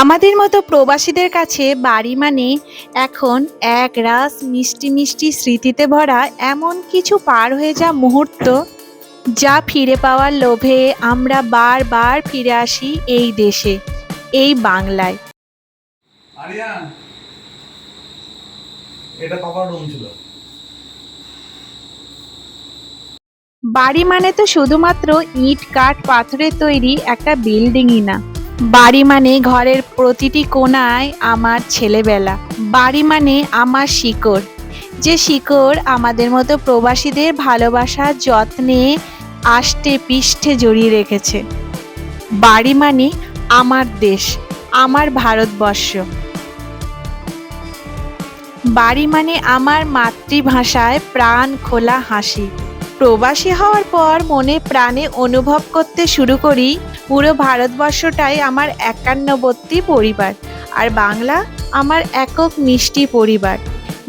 আমাদের মতো প্রবাসীদের কাছে বাড়ি মানে এখন এক রাস মিষ্টি মিষ্টি স্মৃতিতে ভরা এমন কিছু পার হয়ে যা মুহূর্ত যা ফিরে পাওয়ার লোভে আমরা বারবার ফিরে আসি এই দেশে এই বাংলায়। এটা পাপার রুম ছিল। বাড়ি মানে তো শুধুমাত্র ইট কাঠ পাথরের তৈরি একটা বিল্ডিংই না। বাড়ি মানে ঘরের প্রতিটি কোণায় আমার ছেলেবেলা। বাড়ি মানে আমার শিকড়। যে শিকড় আমাদের মতো প্রবাসীদের ভালোবাসা যত্নে আষ্টে পিষ্টে জড়িয়ে রেখেছে। বাড়ি মানে আমার দেশ, আমার ভারতবর্ষ। বাড়ি মানে আমার মাতৃভাষায় প্রাণ খোলা হাসি। প্রবাসী হওয়ার পর মনে প্রাণে অনুভব করতে শুরু করি, পুরো ভারতবর্ষটাই আমার একান্নবর্তী পরিবার আর বাংলা আমার একক মিষ্টি পরিবার।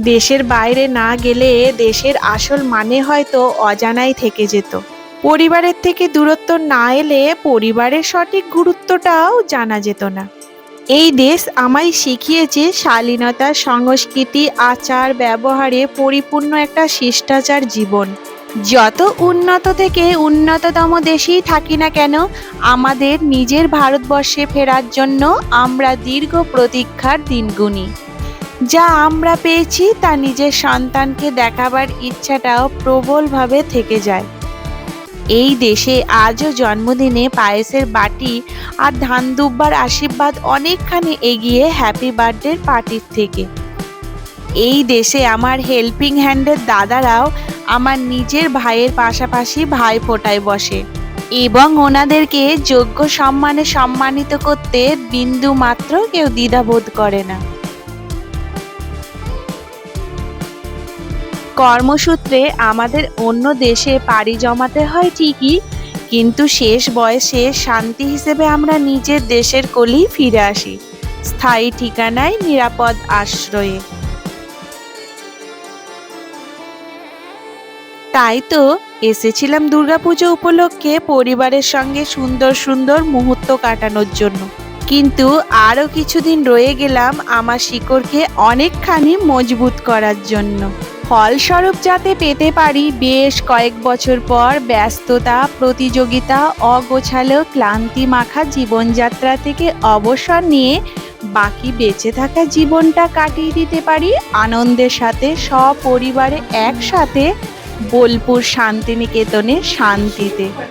দেশের বাইরে না গেলে দেশের আসল মানে হয়তো অজানাই থেকে যেত। পরিবারের থেকে দূরত্ব না এলে পরিবারের সঠিক গুরুত্বটাও জানা যেত না। এই দেশ আমায় শিখিয়েছে শালীনতা, সংস্কৃতি, আচার, ব্যবহারে পরিপূর্ণ একটা শিষ্টাচার জীবন। যত উন্নত থেকে উন্নততম দেশেই থাকি না কেন, আমাদের নিজের ভারতবর্ষে ফেরার জন্য আমরা দীর্ঘ প্রতীক্ষার দিনগুনি যা আমরা পেয়েছি তা নিজের সন্তানকে দেখাবার ইচ্ছাটাও প্রবলভাবে থেকে যায়। এই দেশে আজও জন্মদিনে পায়েসের বাটি আর ধান দুব্বার আশীর্বাদ অনেকখানি এগিয়ে হ্যাপি বার্থডে পার্টির থেকে। এই দেশে আমার হেল্পিং হ্যান্ডের দাদারাও আমার নিজের ভাইয়ের পাশাপাশি ভাই ফোটায় বসে এবং ওনাদেরকে যোগ্য সম্মানে সম্মানিত করতে বিন্দু মাত্র কেউ দ্বিধাবোধ করে না। কর্মসূত্রে আমাদের অন্য দেশে পাড়ি জমাতে হয় ঠিকই, কিন্তু শেষ বয়সে শান্তি হিসেবে আমরা নিজের দেশের কোলেই ফিরে আসি, স্থায়ী ঠিকানায় নিরাপদ আশ্রয়ে। তাই তো এসেছিলাম দুর্গাপুজো উপলক্ষে পরিবারের সঙ্গে সুন্দর সুন্দর মুহূর্ত কাটানোর জন্য। কিন্তু আরও কিছুদিন রয়ে গেলাম আমার শিকড়কে অনেকখানি মজবুত করার জন্য। ফলস্বরূপ যাতে পেতে পারি, বেশ কয়েক বছর পর ব্যস্ততা, প্রতিযোগিতা, অগোছালো, ক্লান্তি মাখা জীবনযাত্রা থেকে অবসর নিয়ে বাকি বেঁচে থাকা জীবনটা কাটিয়ে দিতে পারি, আনন্দের সাথে সপরিবারে একসাথে বোলপুর শান্তিনিকেতনে শান্তিতে। হ্যাঁ?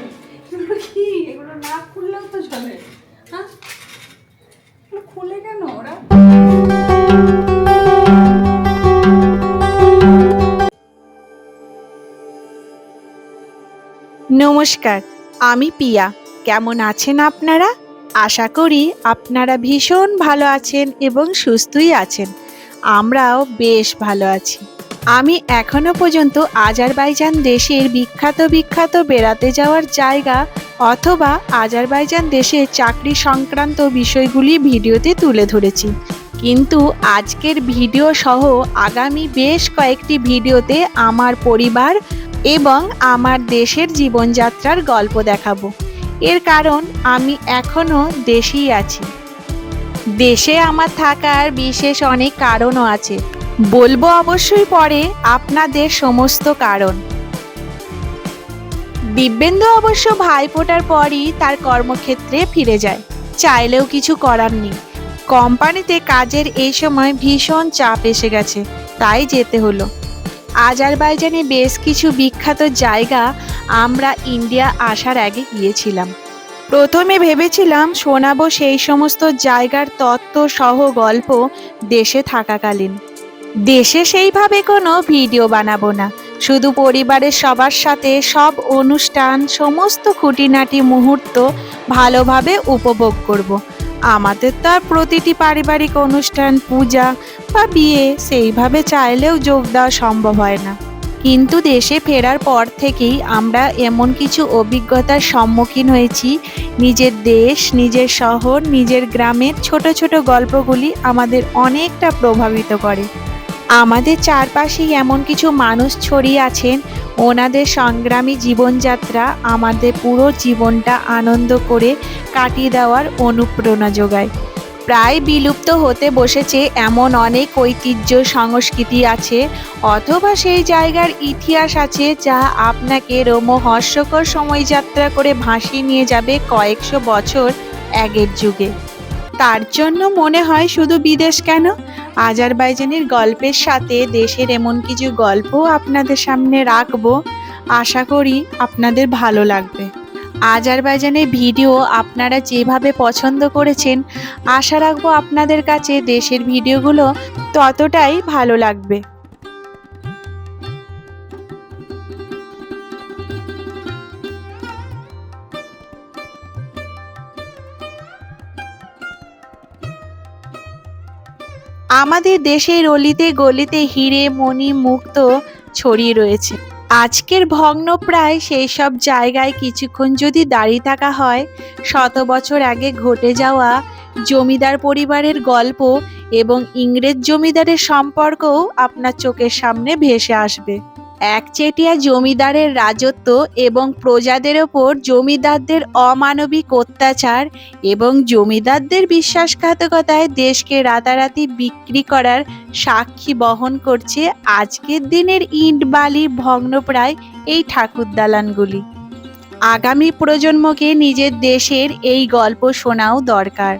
নমস্কার আমি পিয়া। কেমন আছেন আপনারা? আশা করি আপনারা ভীষণ ভালো আছেন এবং সুস্থই আছেন। আমরাও বেশ ভালো আছি। আমি এখনও পর্যন্ত আজারবাইজান দেশের বিখ্যাত বিখ্যাত বেড়াতে যাওয়ার জায়গা অথবা আজারবাইজান দেশে চাকরি সংক্রান্ত বিষয়গুলি ভিডিওতে তুলে ধরেছি। কিন্তু আজকের ভিডিও সহ আগামী বেশ কয়েকটি ভিডিওতে আমার পরিবার এবং আমার দেশের জীবনযাত্রার গল্প দেখাবো। এর কারণ আমি এখনও দেশেই আছি। দেশে আমার থাকার বিশেষ অনেক কারণও আছে। বলব অবশ্যই পরে আপনাদের সমস্ত কারণ। দিব্যেন্দু অবশ্য ভাই ফোটার পরই তার কর্মক্ষেত্রে ফিরে যায়। চাইলেও কিছু করার নেই। কোম্পানিতে কাজের এই সময় ভীষণ চাপ এসে গেছে, তাই যেতে হলো। আজারবাইজানে বেশ কিছু বিখ্যাত জায়গা আমরা ইন্ডিয়া আসার আগে গিয়েছিলাম। প্রথমে ভেবেছিলাম শোনাবো সেই সমস্ত জায়গার তত্ত্ব সহ গল্প দেশে থাকাকালীন। দেশে সেইভাবে কোনো ভিডিও বানাবো না। শুধু পরিবারের সবার সাথে সব অনুষ্ঠান, সমস্ত খুঁটিনাটি মুহূর্ত ভালোভাবে উপভোগ করব। আমাদের তো আর প্রতিটি পারিবারিক অনুষ্ঠান, পূজা বা বিয়ে সেইভাবে চাইলেও যোগ দেওয়া সম্ভব হয় না। কিন্তু দেশে ফেরার পর থেকেই আমরা এমন কিছু অভিজ্ঞতার সম্মুখীন হয়েছি। নিজের দেশ, নিজের শহর, নিজের গ্রামের ছোট ছোট গল্পগুলি আমাদের অনেকটা প্রভাবিত করে। আমাদের চারপাশেই এমন কিছু মানুষ ছড়িয়ে আছেন, ওনাদের সংগ্রামী জীবনযাত্রা আমাদের পুরো জীবনটা আনন্দ করে কাটিয়ে দেওয়ার অনুপ্রেরণা যোগায়। প্রায় বিলুপ্ত হতে বসেছে এমন অনেক ঐতিহ্য সংস্কৃতি আছে, অথবা সেই জায়গার ইতিহাস আছে যা আপনাকে রোমহর্ষকর সময়যাত্রা করে ভাসিয়ে নিয়ে যাবে কয়েকশো বছর আগের যুগে। তার জন্য মনে হয় শুধু বিদেশ কেন? আজারবাইজানের গল্পের সাথে দেশের এমন কিছু গল্প আপনাদের সামনে রাখব। আশা করি আপনাদের ভালো লাগবে। আজারবাইজানের ভিডিও আপনারা যেভাবে পছন্দ করেছেন, আশা রাখব আপনাদের কাছে দেশের ভিডিওগুলো ততটাই ভালো লাগবে। আমাদের দেশের অলিতে গলিতে হিরে মণি মুক্ত ছড়িয়ে রয়েছে। আজকের ভগ্ন প্রায় সেই সব জায়গায় কিছুক্ষণ যদি দাঁড়িয়ে থাকা হয়, শত বছর আগে ঘটে যাওয়া জমিদার পরিবারের গল্প এবং ইংরেজ জমিদারের সম্পর্কও আপনার চোখের সামনে ভেসে আসবে। একচেটিয়া জমিদারের রাজত্ব এবং প্রজাদের ওপর জমিদারদের অমানবিক অত্যাচার এবং জমিদারদের বিশ্বাসঘাতকতায় দেশকে রাতারাতি বিক্রি করার সাক্ষী বহন করছে আজকের দিনের ইট বালির ভগ্নপ্রায় এই ঠাকুর দালানগুলি। আগামী প্রজন্মকে নিজের দেশের এই গল্প শোনাও দরকার।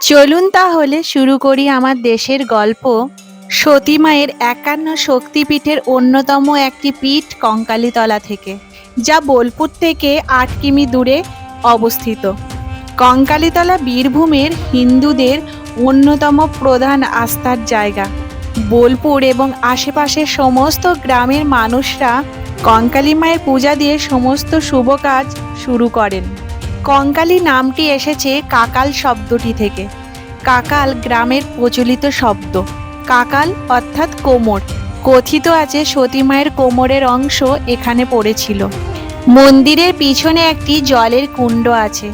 চলুন তাহলে শুরু করি আমার দেশের গল্প। সতী মায়ের একান্ন শক্তিপীঠের অন্যতম একটি পীঠ কঙ্কালীতলা থেকে, যা বোলপুর থেকে আট কিমি দূরে অবস্থিত। কঙ্কালীতলা বীরভূমের হিন্দুদের অন্যতম প্রধান আস্থার জায়গা। বোলপুর এবং আশেপাশের সমস্ত গ্রামের মানুষরা কঙ্কালী মায়ের পূজা দিয়ে সমস্ত শুভ কাজ শুরু করেন। কঙ্কালী নামটি এসেছে কাকাল শব্দটি থেকে। কাকাল গ্রামের প্রচলিত শব্দ। কাকাল অর্থাৎ কোমর। কথিত আছে সতী মায়ের কোমরের অংশ এখানে পড়েছিল। মন্দিরের পিছনে একটি জলের কুণ্ড আছে।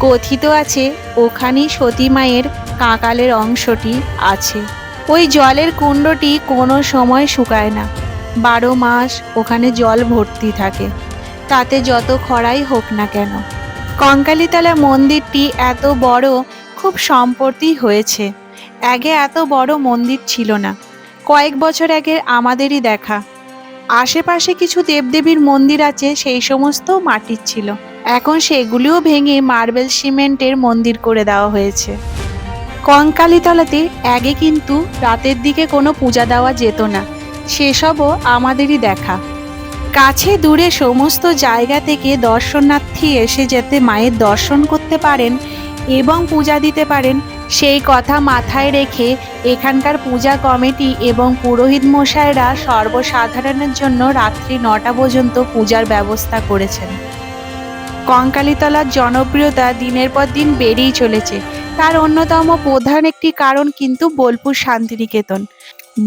কথিত আছে ওখানেই সতী মায়ের কাকালের অংশটি আছে। ওই জলের কুণ্ডটি কোনো সময় শুকায় না। বারো মাস ওখানে জল ভর্তি থাকে। তাতে যত খরাই হোক না কেন। কঙ্কালীতলা মন্দিরটি এত বড়, খুব সম্প্রতি হয়েছে। আগে এত বড় মন্দির ছিল না। কয়েক বছর আগে আমাদেরই দেখা। আশেপাশে কিছু দেবদেবীর মন্দির আছে, সেই সমস্ত মাটির ছিল। এখন সেগুলিও ভেঙে মার্বেল সিমেন্টের মন্দির করে দেওয়া হয়েছে। কঙ্কালীতলাতে আগে কিন্তু রাতের দিকে কোনো পূজা দেওয়া যেত না। সেসবও আমাদেরই দেখা। কাছে দূরে সমস্ত জায়গা থেকে দর্শনার্থী এসে যাতে মায়ের দর্শন করতে পারেন এবং পূজা দিতে পারেন, সেই কথা মাথায় রেখে এখানকার পূজা কমিটি এবং পুরোহিত মশাইরা সর্বসাধারণের জন্য রাত্রি নটা পর্যন্ত পূজার ব্যবস্থা করেছেন। কঙ্কালীতলার জনপ্রিয়তা দিনের পর দিন বেড়েই চলেছে। তার অন্যতম প্রধান একটি কারণ কিন্তু বোলপুর শান্তিনিকেতন।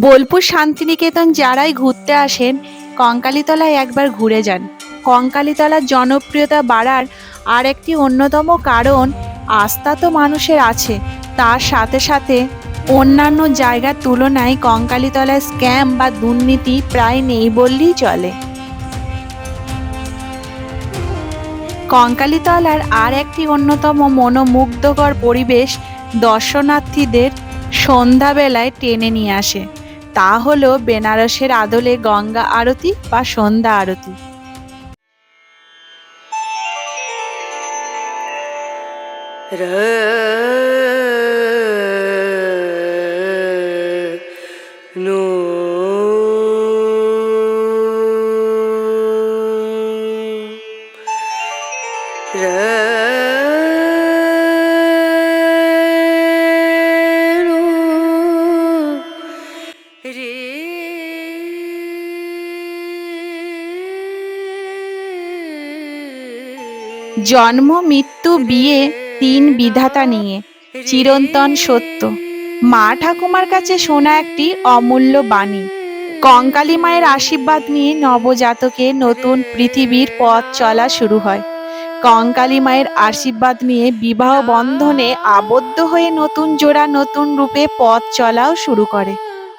বোলপুর শান্তিনিকেতন যারাই ঘুরতে আসেন কঙ্কালীতলায় একবার ঘুরে যান। কঙ্কালীতলার জনপ্রিয়তা বাড়ার আর একটি অন্যতম কারণ আস্থা তো মানুষের আছে। তার সাথে সাথে অন্যান্য জায়গার তুলনায় কঙ্কালীতলায় স্ক্যাম বা দুর্নীতি প্রায় নেই বললেই চলে। কঙ্কালীতলার আর একটি অন্যতম মনোমুগ্ধকর পরিবেশ দর্শনার্থীদের সন্ধ্যাবেলায় টেনে নিয়ে আসে। তা হলো বেনারসের আদলে গঙ্গা আরতি বা সন্ধ্যা আরতি। নো জন্ম, মৃত্যু, বিয়ে, তিন বিধাতা নিয়ে। চিরন্তন সত্য। মা ঠাকুমার কাছে শোনা একটি অমূল্য বাণী। কঙ্কালী মায়ের আশীর্বাদ নিয়ে নবজাতকে নতুন পৃথিবীর পথ চলা শুরু হয়। কঙ্কালী মায়ের আশীর্বাদ নিয়ে বিবাহ বন্ধনে আবদ্ধ হয়ে নতুন জোড়া, নতুন রূপে পথ চলাও শুরু করে।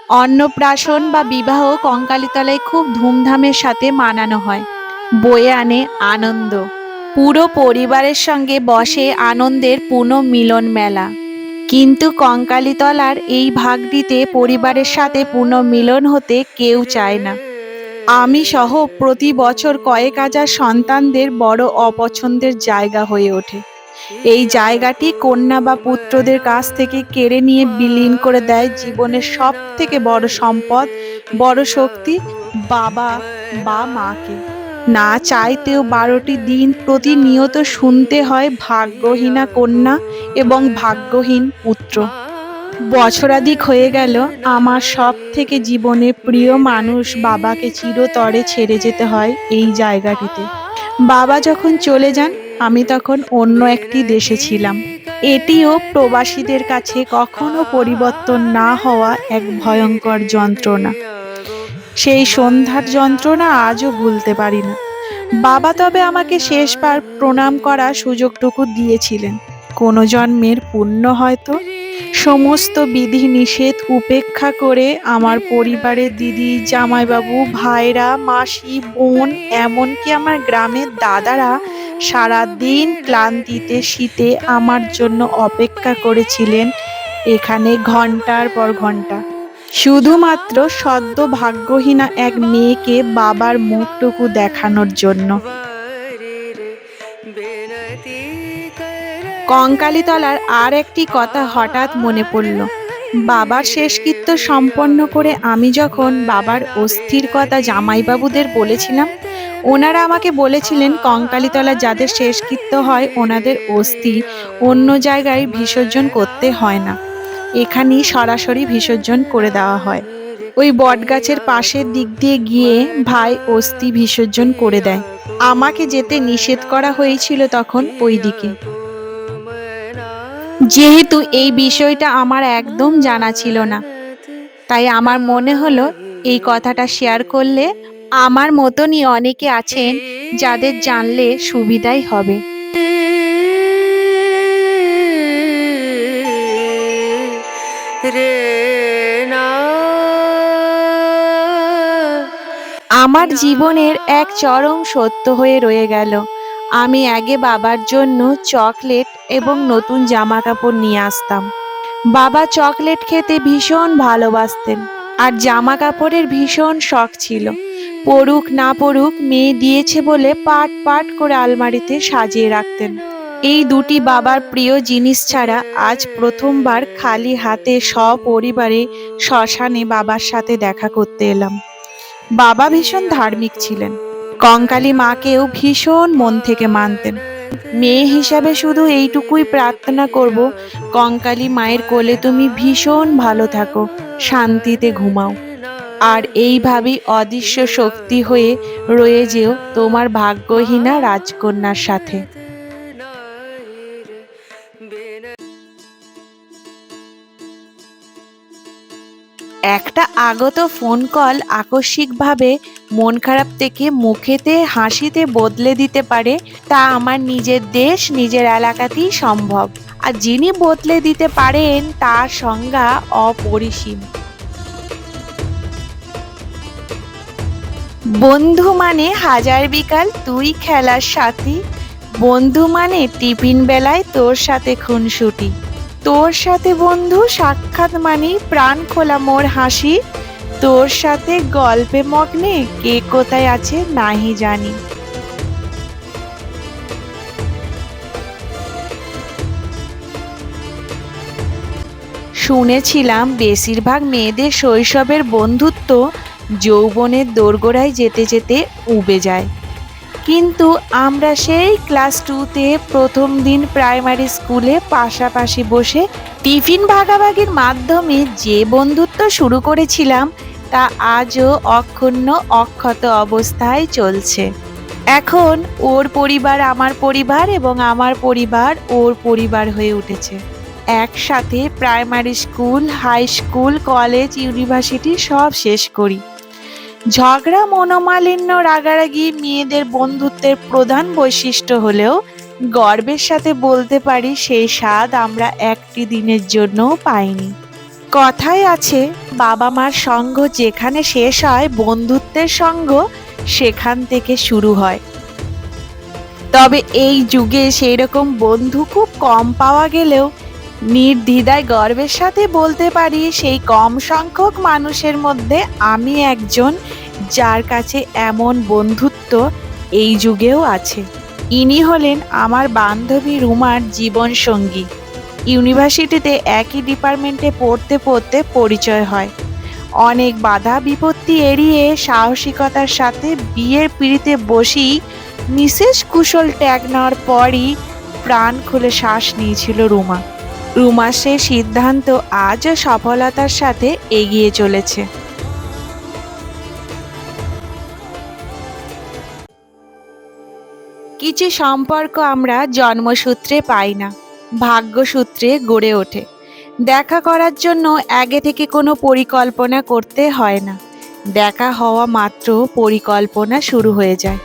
অন্নপ্রাশন বা বিবাহ কঙ্কালীতলায় খুব ধুমধামের সাথে মানানো হয়। বয়ে আনে আনন্দ। পুরো পরিবারের সঙ্গে বসে আনন্দের পুনঃমিলন মেলা। কিন্তু কঙ্কালীতলার এই ভাগটিতে পরিবারের সাথে পুনঃমিলন হতে কেউ চায় না। আমি সহ প্রতি বছর কয়েক হাজার সন্তানদের বড় অপছন্দের জায়গা হয়ে ওঠে। এই জায়গাটি কন্যা বা পুত্রদের কাছ থেকে কেড়ে নিয়ে বিলীন করে দেয় জীবনের সব থেকে বড় সম্পদ, বড় শক্তি বাবা বা মাকে। না চাইতেও বারোটি দিন প্রতিনিয়ত শুনতে হয় ভাগ্যহীনা কন্যা এবং ভাগ্যহীন পুত্র। বছরাধিক হয়ে গেল, আমার সব থেকে জীবনে প্রিয় মানুষ বাবাকে চিরতরে ছেড়ে যেতে হয় এই জায়গাটিতে। বাবা যখন চলে যান, আমি তখন অন্য একটি দেশে ছিলাম। এটিও প্রবাসীদের কাছে কখনো পরিবর্তন না হওয়া এক ভয়ঙ্কর যন্ত্রণা। সেই সন্ধ্যার যন্ত্রণা আজও ভুলতে পারি না বাবা তবে আমাকে শেষবার প্রণাম করার সুযোগটুকু দিয়েছিলেন। কোনো জন্মের পুণ্য হয়তো। সমস্ত বিধি নিষেধ উপেক্ষা করে আমার পরিবারের দিদি, জামাইবাবু, ভাইরা, মাসি, বোন, এমনকি আমার গ্রামের দাদারা সারা দিন ক্লান্তিতে শীতে আমার জন্য অপেক্ষা করেছিলেন। এখানে ঘণ্টার পর ঘণ্টা শুধুমাত্র সদ্য ভাগ্যহীনা এক মেয়েকে বাবার মুখটুকু দেখানোর জন্য। কঙ্কালীতলার আর একটি কথা হঠাৎ মনে পড়ল। বাবার শেষকৃত্য সম্পন্ন করে আমি যখন বাবার অস্থির কথা জামাইবাবুদের বলেছিলাম, ওনারা আমাকে বলেছিলেন কঙ্কালীতলা যাদের শেষকৃত্য হয়, ওনাদের অস্থি অন্য জায়গায় বিসর্জন করতে হয় না। এখানেই সরাসরি বিসর্জন করে দেওয়া হয়। ওই বটগাছের পাশের দিক দিয়ে গিয়ে ভাই অস্থি বিসর্জন করে দেয়। আমাকে যেতে নিষেধ করা হয়েছিল তখন ওই দিকে। যেহেতু এই বিষয়টা আমার একদম জানা ছিল না, তাই আমার মনে হলো এই কথাটা শেয়ার করলে আমার মতনই অনেকে আছেন যাদের জানলে সুবিধাই হবে। আমার জীবনের এক চরম সত্য হয়ে রয়ে গেল। আমি আগে বাবার জন্য চকলেট এবং নতুন জামা কাপড় নিয়ে আসতাম। বাবা চকলেট খেতে ভীষণ ভালোবাসতেন আর জামা কাপড়ের ভীষণ শখ ছিল। পড়ুক না পড়ুক, মেয়ে দিয়েছে বলে পাট পাট করে আলমারিতে সাজিয়ে রাখতেন। এই দুটি বাবার প্রিয় জিনিস ছাড়া আজ প্রথমবার খালি হাতে সপরিবারে শ্মশানে বাবার সাথে দেখা করতে এলাম। বাবা ভীষণ ধার্মিক ছিলেন। কঙ্কালী মাকেও ভীষণ মন থেকে মানতেন। মেয়ে হিসাবে শুধু এইটুকুই প্রার্থনা করব, কঙ্কালী মায়ের কোলে তুমি ভীষণ ভালো থাকো, শান্তিতে ঘুমাও। আর এইভাবেই অদৃশ্য শক্তি হয়ে রয়ে যেও তোমার ভাগ্যহীনা রাজকন্যার সাথে। একটা আগত ফোন কল আকস্মিকভাবে মন খারাপ থেকে মুখেতে, হাসিতে বদলে দিতে পারে, তা আমার নিজের দেশ, নিজের এলাকাতেই সম্ভব। আর যিনি বদলে দিতে পারেন, তার সংজ্ঞা অপরিসীম। বন্ধু মানে হাজার বিকাল, তুই খেলার সাথী। বন্ধু মানে টিফিন বেলায় তোর সাথে খুনসুটি। তোর সাথে বন্ধু সাক্ষাৎ মানে প্রাণ খোলা মোর হাসি। তোর সাথে গল্পে মগ্নে কে কোথায় আছে নাহি জানি। শুনেছিলাম বেশিরভাগ মেয়েদের শৈশবের বন্ধুত্ব যৌবনের দোরগোড়ায় যেতে যেতে উবে যায়। কিন্তু আমরা সেই ক্লাস টুতে প্রথম দিন প্রাইমারি স্কুলে পাশাপাশি বসে টিফিন ভাগাভাগির মাধ্যমে যে বন্ধুত্ব শুরু করেছিলাম, তা আজও অক্ষুণ্ণ, অক্ষত অবস্থায় চলছে। এখন ওর পরিবার আমার পরিবার এবং আমার পরিবার ওর পরিবার হয়ে উঠেছে। একসাথে primary school, high school, college, university সব শেষ করি। ঝগড়া, মনোমালিন্য, রাগারাগি মেয়েদের বন্ধুত্বের প্রধান বৈশিষ্ট্য হলেও গর্বের সাথে বলতে পারি সেই স্বাদ আমরা একটি দিনের জন্যও পাইনি। কথায় আছে বাবা মার সঙ্গ যেখানে শেষ হয়, বন্ধুত্বের সঙ্গ সেখান থেকে শুরু হয়। তবে এই যুগে সেই রকম বন্ধু খুব কম পাওয়া গেলেও নির্দ্বিধায় গর্বের সাথে বলতে পারি, সেই কম সংখ্যক মানুষের মধ্যে আমি একজন যার কাছে এমন বন্ধুত্ব এই যুগেও আছে। ইনি হলেন আমার বান্ধবী রুমার জীবন সঙ্গী ইউনিভার্সিটিতে একই ডিপার্টমেন্টে পড়তে পড়তে পরিচয় হয়। অনেক বাধা বিপত্তি এড়িয়ে সাহসিকতার সাথে বিয়ের পিড়িতে বসি মিসেস কুশল ট্যাগ নেওয়ার পরই প্রাণ খুলে শ্বাস নিয়েছিল রুমা। রুমার সে সিদ্ধান্ত আজও সফলতার সাথে এগিয়ে চলেছে। কিছু সম্পর্ক আমরা জন্মসূত্রে পাই না, ভাগ্যসূত্রে গড়ে ওঠে। দেখা করার জন্য আগে থেকে কোনো পরিকল্পনা করতে হয় না। দেখা হওয়া মাত্র পরিকল্পনা শুরু হয়ে যায়।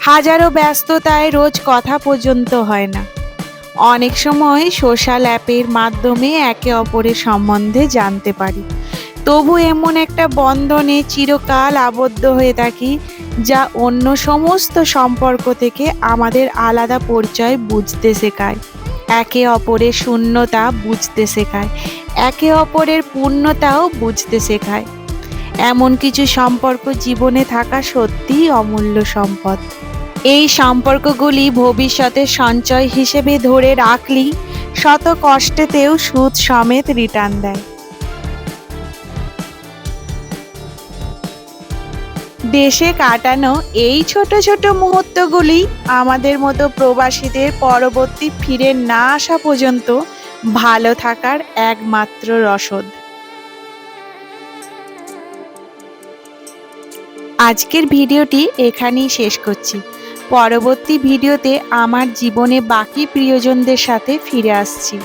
হাজারো ব্যস্ততায় রোজ কথা পর্যন্ত হয় না। অনেক সময় সোশ্যাল অ্যাপের মাধ্যমে একে অপরের সম্বন্ধে জানতে পারি। তবু এমন একটা বন্ধনে চিরকাল আবদ্ধ হয়ে থাকি, যা অন্য সমস্ত সম্পর্ক থেকে আমাদের আলাদা পরিচয় বুঝতে শেখায়। একে অপরের শূন্যতা বুঝতে শেখায়, একে অপরের পূর্ণতাও বুঝতে শেখায়। এমন কিছু সম্পর্ক জীবনে থাকা সত্যিই অমূল্য সম্পদ। এই সম্পর্কগুলি ভবিষ্যতে সঞ্চয় হিসেবে ধরে রাখলেই শত কষ্টেতেও সুদ সমেত রিটার্ন দেয়। দেশে কাটানো এই ছোট ছোট মুহূর্তগুলি আমাদের মতো প্রবাসীদের পরবর্তী ফিরে না আসা পর্যন্ত ভালো থাকার একমাত্র রসদ। আজকের ভিডিওটি এখানেই শেষ করছি। পরবর্তী ভিডিওতে আমার জীবনে বাকি প্রিয়জনদের সাথে ফিরে আসছি।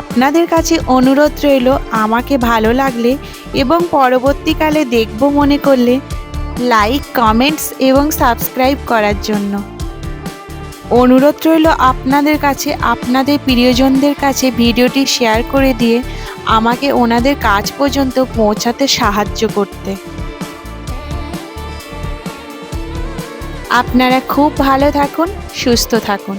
আপনাদের কাছে অনুরোধ রইল আমাকে ভালো লাগলে এবং পরবর্তীকালে দেখব মনে করলে লাইক, কমেন্টস এবং সাবস্ক্রাইব করার জন্য। অনুরোধ রইল আপনাদের কাছে, আপনাদের প্রিয়জনদের কাছে ভিডিওটি শেয়ার করে দিয়ে আমাকে ওনাদের কাজ পর্যন্ত পৌঁছাতে সাহায্য করতে। আপনারা খুব ভালো থাকুন সুস্থ থাকুন।